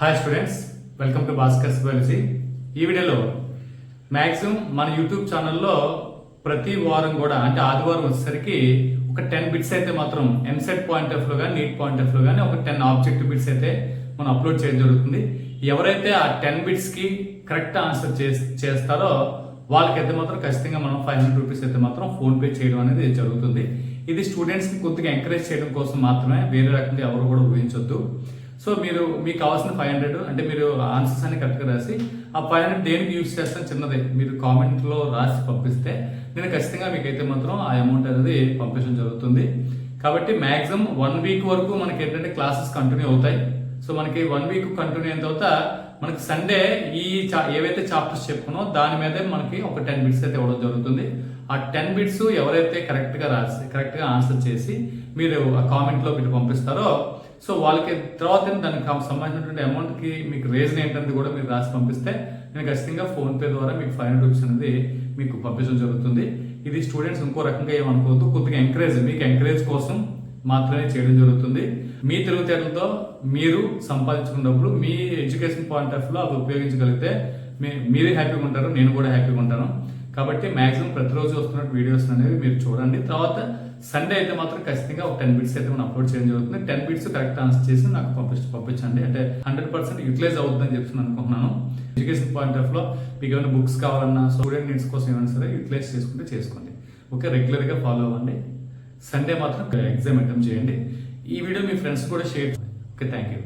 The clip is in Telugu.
Hi students welcome to Bhaskar biology ఈ వీడియోలో మ్యాక్సిమం మన యూట్యూబ్ ఛానల్లో ప్రతి వారం కూడా అంటే ఆదివారం వచ్చేసరికి ఒక టెన్ బిట్స్ అయితే మాత్రం ఎంసెట్ పాయింట్ ఆఫ్లో కానీ నీట్ పాయింట్ ఆఫ్లో కానీ ఒక టెన్ ఆబ్జెక్టివ్ బిట్స్ అయితే మనం అప్లోడ్ చేయడం జరుగుతుంది. ఎవరైతే ఆ టెన్ బిట్స్కి కరెక్ట్ ఆన్సర్ చేస్తారో వాళ్ళకైతే మాత్రం ఖచ్చితంగా మనం ఫైవ్ హండ్రెడ్ రూపీస్ అయితే మాత్రం ఫోన్ పే చేయడం అనేది జరుగుతుంది. ఇది స్టూడెంట్స్ని కొద్దిగా ఎంకరేజ్ చేయడం కోసం మాత్రమే వేరే రకంగా ఎవరు కూడా ఊహించొద్దు. సో మీరు మీకు కావాల్సిన ఫైవ్ హండ్రెడ్ అంటే మీరు ఆన్సర్స్ అన్ని కరెక్ట్గా రాసి ఆ ఫైవ్ హండ్రెడ్ దేనికి యూస్ చేస్తాను చిన్నదే. మీరు కామెంట్లో రాసి పంపిస్తే నేను ఖచ్చితంగా మీకైతే మాత్రం ఆ అమౌంట్ అనేది పంపించడం జరుగుతుంది. కాబట్టి మ్యాక్సిమం వన్ వీక్ వరకు మనకి ఏంటంటే క్లాసెస్ కంటిన్యూ అవుతాయి. సో మనకి వన్ వీక్ కంటిన్యూ అయిన తర్వాత మనకి సండే ఈ చా- ఏవైతే చాప్టర్స్ చెప్పుకున్నో దాని మీదే మనకి ఒక టెన్ బిట్స్ అయితే ఇవ్వడం జరుగుతుంది. ఆ టెన్ బిట్స్ ఎవరైతే కరెక్ట్గా రాసి కరెక్ట్గా ఆన్సర్ చేసి మీరు ఆ కామెంట్లో మీరు పంపిస్తారో సో వాళ్ళకి తర్వాత దానికి సంబంధించినటువంటి అమౌంట్కి మీకు రీజన్ ఏంటనేది కూడా మీరు రాసి పంపిస్తే నేను ఖచ్చితంగా ఫోన్పే ద్వారా మీకు ఫైవ్ హండ్రెడ్ రూపీస్ అనేది మీకు పంపించడం జరుగుతుంది. ఇది స్టూడెంట్స్ ఇంకో రకంగా ఏమనుకోవద్దు. కొద్దిగా ఎంకరేజ్ మీకు ఎంకరేజ్ కోసం మాత్రమే చేయడం జరుగుతుంది. మీ తెలివితేటలతో మీరు సంపాదించుకున్నప్పుడు మీ ఎడ్యుకేషన్ పాయింట్ ఆఫ్ వ్యూలో అవి ఉపయోగించగలిగితే మీ- మీరే హ్యాపీగా ఉంటారు నేను కూడా హ్యాపీగా ఉంటాను. కాబట్టి మాక్సిమం ప్రతిరోజు వస్తున్న వీడియోస్ అనేవి మీరు చూడండి. తర్వాత సండే అయితే మాత్రం ఖచ్చితంగా ఒక టెన్ బిట్స్ అయితే మనం అప్లోడ్ చేయడం జరుగుతుంది. టెన్ బిట్స్ కరెక్ట్ ఆన్సర్ చేసి నాకు పంపించి పంపించండి. అంటే హండ్రెడ్ పర్సెంట్ యూటిలైజ్ అవుతుందని చెప్పి అనుకుంటున్నాను. ఎడ్యుకేషన్ పాయింట్ ఆఫ్లో మీకు ఏమైనా బుక్స్ కావాలన్నా స్టూడెంట్ నీడ్స్ కోసం ఏమైనా సరే యూటిలైజ్ చేసుకుంటే చేసుకోండి. ఓకే రెగ్యులర్గా ఫాలో అవ్వండి. సండే మాత్రం ఎగ్జామ్ అటెంప్ట్ చేయండి. ఈ వీడియో మీ ఫ్రెండ్స్ కూడా షేర్ ఓకే థ్యాంక్ యూ